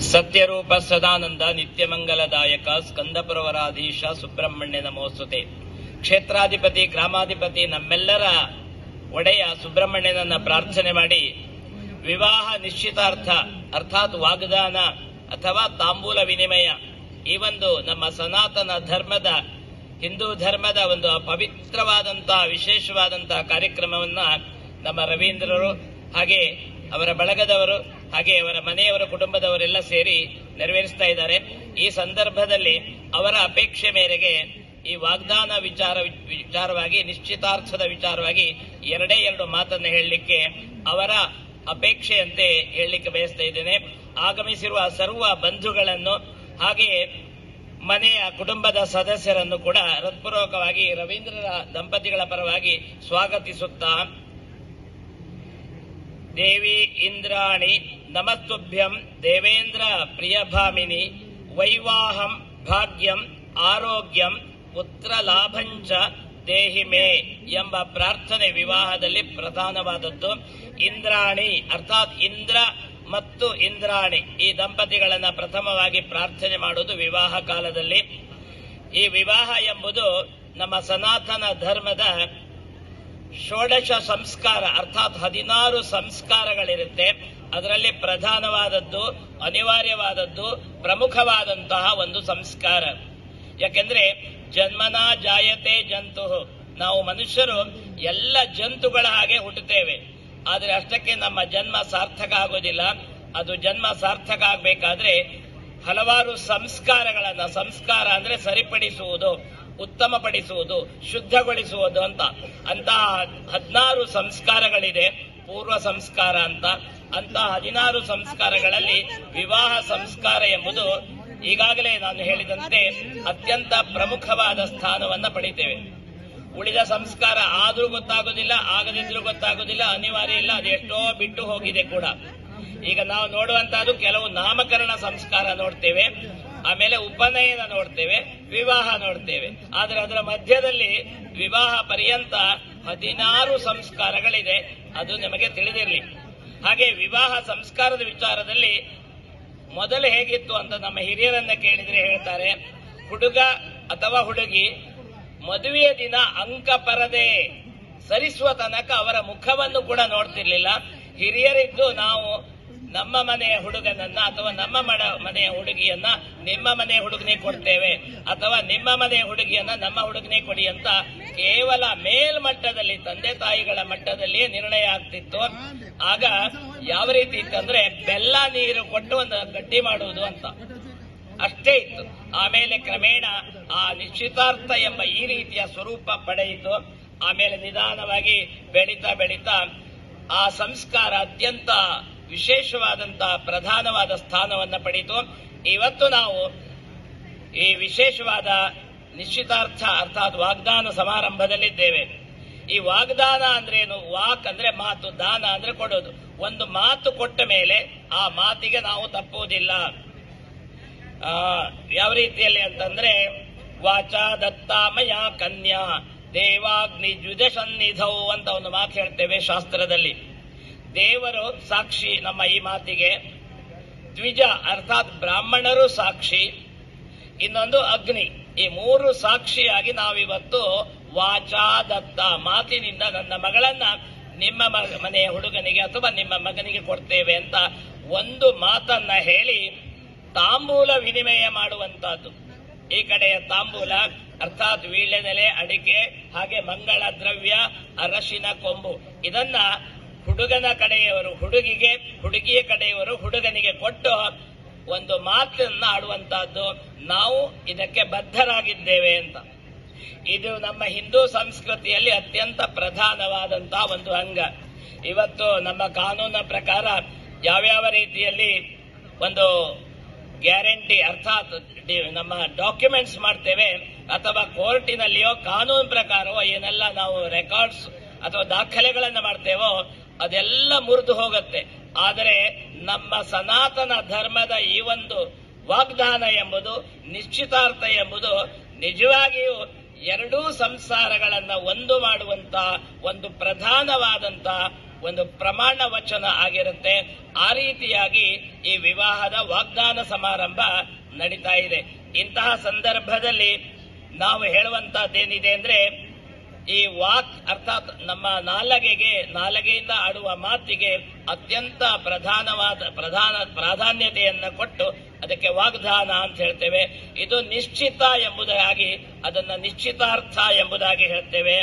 ಸತ್ಯರೂಪ ಸದಾನಂದ ನಿತ್ಯಮಂಗಲದಾಯಕ ಸ್ಕಂದಪುರವರಾಧೀಶ ಸುಬ್ರಹ್ಮಣ್ಯ ನಮೋಸ್ತುತೆ. ಕ್ಷೇತ್ರಾಧಿಪತಿ, ಗ್ರಾಮಾಧಿಪತಿ ನಮ್ಮೆಲ್ಲರ ಒಡೆಯ ಸುಬ್ರಹ್ಮಣ್ಯನನ್ನ ಪ್ರಾರ್ಥನೆ ಮಾಡಿ ವಿವಾಹ ನಿಶ್ಚಿತಾರ್ಥ ಅರ್ಥಾತ್ ವಾಗ್ದಾನ ಅಥವಾ ತಾಂಬೂಲ ವಿನಿಮಯ. ಈ ಒಂದು ನಮ್ಮ ಸನಾತನ ಧರ್ಮದ, ಹಿಂದೂ ಧರ್ಮದ ಒಂದು ಪವಿತ್ರವಾದಂತಹ ವಿಶೇಷವಾದಂತಹ ಕಾರ್ಯಕ್ರಮವನ್ನ ನಮ್ಮ ರವೀಂದ್ರರು ಹಾಗೆ ಅವರ ಬಳಗದವರು ಹಾಗೆ ಅವರ ಮನೆಯವರ ಕುಟುಂಬದವರೆಲ್ಲ ಸೇರಿ ನೆರವೇರಿಸ್ತಾ ಇದ್ದಾರೆ. ಈ ಸಂದರ್ಭದಲ್ಲಿ ಅವರ ಅಪೇಕ್ಷೆ ಮೇರೆಗೆ ಈ ವಾಗ್ದಾನ ವಿಚಾರ ವಿಚಾರವಾಗಿ, ನಿಶ್ಚಿತಾರ್ಥದ ವಿಚಾರವಾಗಿ ಎರಡೇ ಎರಡು ಮಾತನ್ನು ಹೇಳಲಿಕ್ಕೆ ಅವರ ಅಪೇಕ್ಷೆಯಂತೆ ಹೇಳಲಿಕ್ಕೆ ಬಯಸ್ತಾ ಇದ್ದೇನೆ. ಆಗಮಿಸಿರುವ ಸರ್ವ ಬಂಧುಗಳನ್ನು ಹಾಗೆಯೇ ಮನೆಯ ಕುಟುಂಬದ ಸದಸ್ಯರನ್ನು ಕೂಡ ಹೃತ್ಪೂರ್ವಕವಾಗಿ ರವೀಂದ್ರರ ದಂಪತಿಗಳ ಪರವಾಗಿ ಸ್ವಾಗತಿಸುತ್ತಾ ದೇವಿ ಇಂದ್ರಾಣಿ ನಮಸ್ತುಭ್ಯಂ ದೇವೇಂದ್ರ ಪ್ರಿಯಭಾಮಿನಿ ವೈವಾಹಂ ಭಾಗ್ಯಂ ಆರೋಗ್ಯಂ ಪುತ್ರ ಲಾಭಂಚ ದೇಹಿ ಮೇ ಎಂಬ ಪ್ರಾರ್ಥನೆ ವಿವಾಹದಲ್ಲಿ ಪ್ರಧಾನವಾದದ್ದು. ಇಂದ್ರಾಣಿ ಅರ್ಥಾತ್ ಇಂದ್ರ ಮತ್ತು ಇಂದ್ರಾಣಿ ಈ ದಂಪತಿಗಳನ್ನ ಪ್ರಥಮವಾಗಿ ಪ್ರಾರ್ಥನೆ ಮಾಡುವುದು ವಿವಾಹ ಕಾಲದಲ್ಲಿ. ಈ ವಿವಾಹ ಎಂಬುದು ನಮ್ಮ ಸನಾತನ ಧರ್ಮದ ಷೋಡಶ ಸಂಸ್ಕಾರ ಅರ್ಥಾತ್ ಹದಿನಾರು ಸಂಸ್ಕಾರಗಳಿರುತ್ತೆ. ಅದರಲ್ಲಿ ಪ್ರಧಾನವಾದದ್ದು, ಅನಿವಾರ್ಯವಾದದ್ದು, ಪ್ರಮುಖವಾದಂತಹ ಒಂದು ಸಂಸ್ಕಾರ. ಯಾಕೆಂದ್ರೆ ಜನ್ಮನ ಜಾಯತೆ ಜಂತು. ನಾವು ಮನುಷ್ಯರು ಎಲ್ಲ ಜಂತುಗಳ ಹಾಗೆ ಹುಟ್ಟುತ್ತೇವೆ. ಆದರೆ ಅಷ್ಟಕ್ಕೆ ನಮ್ಮ ಜನ್ಮ ಸಾರ್ಥಕ ಆಗೋದಿಲ್ಲ. ಅದು ಜನ್ಮ ಸಾರ್ಥಕ ಆಗಬೇಕಾದ್ರೆ ಹಲವಾರು ಸಂಸ್ಕಾರಗಳನ್ನ, ಸಂಸ್ಕಾರ ಅಂದ್ರೆ ಸರಿಪಡಿಸುವುದು. ಉತ್ತಮಪಡಿಸುವುದು, ಶುದ್ಧಗೊಳಿಸುವುದು ಅಂತ. ಅಂತ ಹದಿನಾರು ಸಂಸ್ಕಾರಗಳಿದೆ. ಪೂರ್ವ ಸಂಸ್ಕಾರ ಅಂತ. ಅಂತ ಹದಿನಾರು ಸಂಸ್ಕಾರಗಳಲ್ಲಿ ವಿವಾಹ ಸಂಸ್ಕಾರ ಎಂಬುದು ಈಗಾಗಲೇ ನಾನು ಹೇಳಿದಂತೆ ಅತ್ಯಂತ ಪ್ರಮುಖವಾದ ಸ್ಥಾನವನ್ನು ಪಡಿತೇವೆ. ಉಳಿದ ಸಂಸ್ಕಾರ ಆದರೂ ಗೊತ್ತಾಗೋದಿಲ್ಲ, ಆಗದಿದ್ರೂ ಗೊತ್ತಾಗೋದಿಲ್ಲ, ಅನಿವಾರ್ಯ ಇಲ್ಲ ಅದೆಷ್ಟೋ ಬಿಟ್ಟು ಹೋಗಿದೆ ಕೂಡ. ಈಗ ನಾವು ನೋಡುವಂತಹದ್ದು ಕೆಲವು ನಾಮಕರಣ ಸಂಸ್ಕಾರ ನೋಡ್ತೇವೆ. ಆಮೇಲೆ ಉಪನಯನ ನೋಡ್ತೇವೆ, ವಿವಾಹ ನೋಡ್ತೇವೆ. ಆದ್ರೆ ಅದರ ಮಧ್ಯದಲ್ಲಿ ವಿವಾಹ ಪರ್ಯಂತ ಹದಿನಾರು ಸಂಸ್ಕಾರಗಳಿದೆ, ಅದು ನಿಮಗೆ ತಿಳಿದಿರಲಿ. ಹಾಗೆ ವಿವಾಹ ಸಂಸ್ಕಾರದ ವಿಚಾರದಲ್ಲಿ ಮೊದಲು ಹೇಗಿತ್ತು ಅಂತ ನಮ್ಮ ಹಿರಿಯರನ್ನ ಕೇಳಿದ್ರೆ ಹೇಳ್ತಾರೆ, ಹುಡುಗ ಅಥವಾ ಹುಡುಗಿ ಮದುವೆಯ ದಿನ ಅಂಕ ಪರದೆ ಸರಿಸುವ ತನಕ ಅವರ ಮುಖವನ್ನು ಕೂಡ ನೋಡ್ತಿರ್ಲಿಲ್ಲ. ಹಿರಿಯರಿದ್ದು ನಾವು ನಮ್ಮ ಮನೆಯ ಹುಡುಗನನ್ನ ಅಥವಾ ನಮ್ಮ ಮನೆಯ ಹುಡುಗಿಯನ್ನ ನಿಮ್ಮ ಮನೆಯ ಹುಡುಗನಿಗೆ ಕೊಡ್ತೇವೆ. ಅಥವಾ ನಿಮ್ಮ ಮನೆಯ ಹುಡುಗಿಯನ್ನ ನಮ್ಮ ಹುಡುಗನೇ ಕೊಡಿ ಅಂತ ಕೇವಲ ಮೇಲ್ಮಟ್ಟದಲ್ಲಿ, ತಂದೆ ತಾಯಿಗಳ ಮಟ್ಟದಲ್ಲಿಯೇ ನಿರ್ಣಯ ಆಗ್ತಿತ್ತು. ಆಗ ಯಾವ ರೀತಿ ಇತ್ತಂದ್ರೆ ಬೆಲ್ಲ ನೀರು ಕೊಟ್ಟು ಒಂದು ಗಟ್ಟಿ ಮಾಡುವುದು ಅಂತ. ಅಷ್ಟೇ ಇತ್ತು. ಆಮೇಲೆ ಕ್ರಮೇಣ ಆ ನಿಶ್ಚಿತಾರ್ಥ ಎಂಬ ಈ ರೀತಿಯ ಸ್ವರೂಪ ಪಡೆಯಿತು. ಆಮೇಲೆ ನಿಧಾನವಾಗಿ ಬೆಳೀತಾ ಬೆಳೀತಾ ಆ ಸಂಸ್ಕಾರ ಅತ್ಯಂತ ವಿಶೇಷವಾದಂತಹ ಪ್ರಧಾನವಾದ ಸ್ಥಾನವನ್ನ ಪಡೆಯಿತು ಇವತ್ತು ನಾವು ಈ ವಿಶೇಷವಾದ ನಿಶ್ಚಿತಾರ್ಥ ಅರ್ಥಾತ್ ವಾಗ್ದಾನ ಸಮಾರಂಭದಲ್ಲಿದ್ದೇವೆ. ಈ ವಾಗ್ದಾನ ಏನು? ವಾಕ್ ಅಂದ್ರೆ ಮಾತು, ದಾನ ಅಂದ್ರೆ ಕೊಡೋದು. ಒಂದು ಮಾತು ಕೊಟ್ಟ ಮೇಲೆ ಆ ಮಾತಿಗೆ ನಾವು ತಪ್ಪುವುದಿಲ್ಲ. ಯಾವ ರೀತಿಯಲ್ಲಿ ಅಂತಂದ್ರೆ, ವಾಚ ದತ್ತಾಮಯ ಕನ್ಯಾ ದೇವಾಗ್ನಿ ದ್ವಿಜ ಸನ್ನಿಧೌ ಅಂತ ಒಂದು ಮಾತು ಹೇಳ್ತೇವೆ ಶಾಸ್ತ್ರದಲ್ಲಿ. ದೇವರು ಸಾಕ್ಷಿ ನಮ್ಮ ಈ ಮಾತಿಗೆ. ದ್ವಿಜ ಅರ್ಥಾತ್ ಬ್ರಾಹ್ಮಣರು ಸಾಕ್ಷಿ. ಇನ್ನೊಂದು ಅಗ್ನಿ. ಈ ಮೂರು ಸಾಕ್ಷಿಯಾಗಿ ನಾವಿವತ್ತು ವಾಚಾ ದತ್ತ ಮಾತಿನಿಂದ ನನ್ನ ಮಗಳನ್ನ ನಿಮ್ಮ ಮನೆಯ ಹುಡುಗನಿಗೆ ಅಥವಾ ನಿಮ್ಮ ಮಗನಿಗೆ ಕೊಡ್ತೇವೆ ಅಂತ ಒಂದು ಮಾತನ್ನ ಹೇಳಿ ತಾಂಬೂಲ ವಿನಿಮಯ ಮಾಡುವಂತಹದ್ದು. ಈ ಕಡೆಯ ತಾಂಬೂಲ, ಅರ್ಥಾತ್ ವೀಳ್ಯದೆಲೆ, ಅಡಿಕೆ, ಹಾಗೆ ಮಂಗಳ ದ್ರವ್ಯ, ಅರಶಿನ, ಕೊಂಬು. ಇದನ್ನ ಹುಡುಗನ ಕಡೆಯವರು ಹುಡುಗಿಗೆ, ಹುಡುಗಿಯ ಕಡೆಯವರು ಹುಡುಗನಿಗೆ ಕೊಟ್ಟು ಒಂದು ಮಾತನ್ನ ಆಡುವಂತಹದ್ದು ನಾವು ಇದಕ್ಕೆ ಬದ್ಧರಾಗಿದ್ದೇವೆ ಅಂತ. ಇದು ನಮ್ಮ ಹಿಂದೂ ಸಂಸ್ಕೃತಿಯಲ್ಲಿ ಅತ್ಯಂತ ಪ್ರಧಾನವಾದಂತ ಒಂದು ಅಂಗ. ಇವತ್ತು ನಮ್ಮ ಕಾನೂನ ಪ್ರಕಾರ ಯಾವ್ಯಾವ ರೀತಿಯಲ್ಲಿ ಒಂದು ಗ್ಯಾರಂಟಿ ಅರ್ಥಾತ್ ನಮ್ಮ ಡಾಕ್ಯುಮೆಂಟ್ಸ್ ಮಾಡ್ತೇವೆ ಅಥವಾ ಕೋರ್ಟಿನಲ್ಲಿಯೋ ಕಾನೂನು ಪ್ರಕಾರವೋ ಏನೆಲ್ಲ ನಾವು ರೆಕಾರ್ಡ್ಸ್ ಅಥವಾ ದಾಖಲೆಗಳನ್ನು ಮಾಡ್ತೇವೋ ಅದೆಲ್ಲ ಮುರಿದು ಹೋಗುತ್ತೆ. ಆದರೆ ನಮ್ಮ ಸನಾತನ ಧರ್ಮದ ಈ ಒಂದು ವಾಗ್ದಾನ ಎಂಬುದು, ನಿಶ್ಚಿತಾರ್ಥ ಎಂಬುದು, ನಿಜವಾಗಿಯೂ ಎರಡೂ ಸಂಸಾರಗಳನ್ನ ಒಂದು ಮಾಡುವಂತ ಒಂದು ಪ್ರಧಾನವಾದಂತ ಒಂದು ಪ್ರಮಾಣ ವಚನ ಆಗಿರುತ್ತೆ. ಆ ರೀತಿಯಾಗಿ ಈ ವಿವಾಹದ ವಾಗ್ದಾನ ಸಮಾರಂಭ ನಡೀತಾ ಇದೆ. ಇಂತಹ ಸಂದರ್ಭದಲ್ಲಿ ನಾವು ಹೇಳುವಂತದ್ದೇನಿದೆ ಅಂದ್ರೆ ಈ ವಾಕ್ ಅರ್ಥಾತ್ ನಮ್ಮ ನಾಲಗೆಗೆ, ನಾಲಗೆಯಿಂದ ಆಡುವ ಮಾತಿಗೆ ಅತ್ಯಂತ ಪ್ರಧಾನವಾದ, ಪ್ರಧಾನ, ಪ್ರಾಧಾನ್ಯತೆಯನ್ನು ಕೊಟ್ಟು ಅದಕ್ಕೆ ವಾಗ್ದಾನ ಅಂತ ಹೇಳ್ತೇವೆ. ಇದು ನಿಶ್ಚಿತ ಎಂಬುದಾಗಿ, ಅದನ್ನ ನಿಶ್ಚಿತಾರ್ಥ ಎಂಬುದಾಗಿ ಹೇಳ್ತೇವೆ.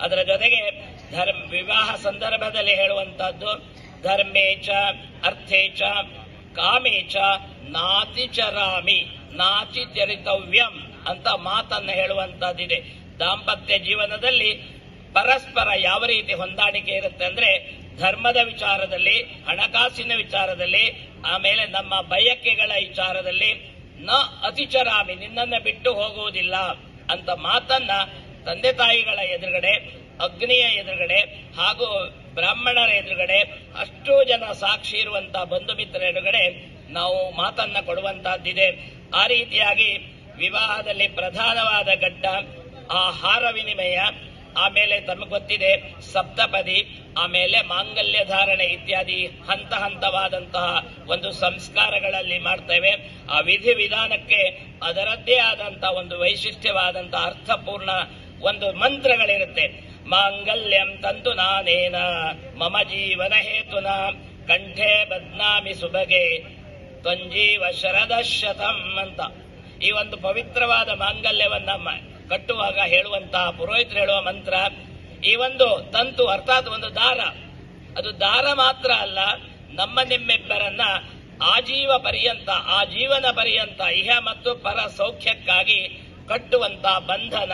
ಅದರ ಜೊತೆಗೆ ಧರ್ಮ, ವಿವಾಹ ಸಂದರ್ಭದಲ್ಲಿ ಹೇಳುವಂತಹದ್ದು ಧರ್ಮೇಚ ಅರ್ಥೇಚ ಕಾಮೇಚ ನಾತಿಚರಾಮಿ ನಾತಿ ಚರಿತವ್ಯಂ ಅಂತ ಮಾತನ್ನ ಹೇಳುವಂತಹದ್ದಿದೆ. ದಾಂಪತ್ಯ ಜೀವನದಲ್ಲಿ ಪರಸ್ಪರ ಯಾವ ರೀತಿ ಹೊಂದಾಣಿಕೆ ಇರುತ್ತೆ ಅಂದ್ರೆ ಧರ್ಮದ ವಿಚಾರದಲ್ಲಿ, ಹಣಕಾಸಿನ ವಿಚಾರದಲ್ಲಿ, ಆಮೇಲೆ ನಮ್ಮ ಬಯಕೆಗಳ ವಿಚಾರದಲ್ಲಿ, ನ ಅತಿಚರಾಮಿ ನಿನ್ನನ್ನು ಬಿಟ್ಟು ಹೋಗುವುದಿಲ್ಲ ಅಂತ ಮಾತನ್ನ ತಂದೆ ತಾಯಿಗಳ ಎದುರುಗಡೆ, ಅಗ್ನಿಯ ಎದುರುಗಡೆ ಹಾಗೂ ಬ್ರಾಹ್ಮಣರ ಎದುರುಗಡೆ ಅಷ್ಟು ಜನ ಸಾಕ್ಷಿ ಇರುವಂತಹ ಬಂಧು ಮಿತ್ರರ ಎದುರುಗಡೆ ನಾವು ಮಾತನ್ನ ಕೊಡುವಂತಹದ್ದಿದೆ. ಆ ರೀತಿಯಾಗಿ ವಿವಾಹದಲ್ಲಿ ಪ್ರಧಾನವಾದ ಘಟ್ಟ ಆಹಾರ ವಿನಿಮಯ, ಆಮೇಲೆ ತಮಗೆ ಗೊತ್ತಿದೆ ಸಪ್ತಪದಿ, ಆಮೇಲೆ ಮಾಂಗಲ್ಯ ಧಾರಣೆ ಇತ್ಯಾದಿ ಹಂತ ಹಂತವಾದಂತಹ ಒಂದು ಸಂಸ್ಕಾರಗಳಲ್ಲಿ ಮಾಡ್ತೇವೆ. ಆ ವಿಧಿ ವಿಧಾನಕ್ಕೆ ಅದರದ್ದೇ ಆದಂತಹ ಒಂದು ವೈಶಿಷ್ಟ್ಯವಾದಂತಹ ಅರ್ಥಪೂರ್ಣ ಒಂದು ಮಂತ್ರಗಳಿರುತ್ತೆ. ಮಾಂಗಲ್ಯಂ ತಂದು ನಾನೇನ, ಮಮ ಜೀವನ ಹೇತುನ, ಕಂಠೆ ಬದ್ನಾಮಿ ಸುಬಗೆ ತೊಂಜೀವ ಶರದ ಶತಂ ಅಂತ. ಈ ಒಂದು ಪವಿತ್ರವಾದ ಮಾಂಗಲ್ಯವನ್ನ ಕಟ್ಟುವಾಗ ಹೇಳುವಂತಹ ಪುರೋಹಿತರು ಹೇಳುವ ಮಂತ್ರ, ಈ ಒಂದು ತಂತು ಅರ್ಥಾತ್ ಒಂದು ದಾರ. ಅದು ದಾರ ಮಾತ್ರ ಅಲ್ಲ, ನಮ್ಮ ನಿಮ್ಮಿಬ್ಬರನ್ನ ಆಜೀವ ಪರ್ಯಂತ, ಆ ಜೀವನ ಪರ್ಯಂತ, ಇಹ ಮತ್ತು ಪರ ಸೌಖ್ಯಕ್ಕಾಗಿ ಕಟ್ಟುವಂತ ಬಂಧನ.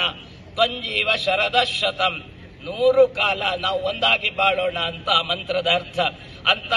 ತ್ವಂಜೀವ ಶರದ ಶತಂ ನೂರು ಕಾಲ ನಾವು ಒಂದಾಗಿ ಬಾಳೋಣ ಅಂತ ಮಂತ್ರದ ಅರ್ಥ. ಅಂತಹ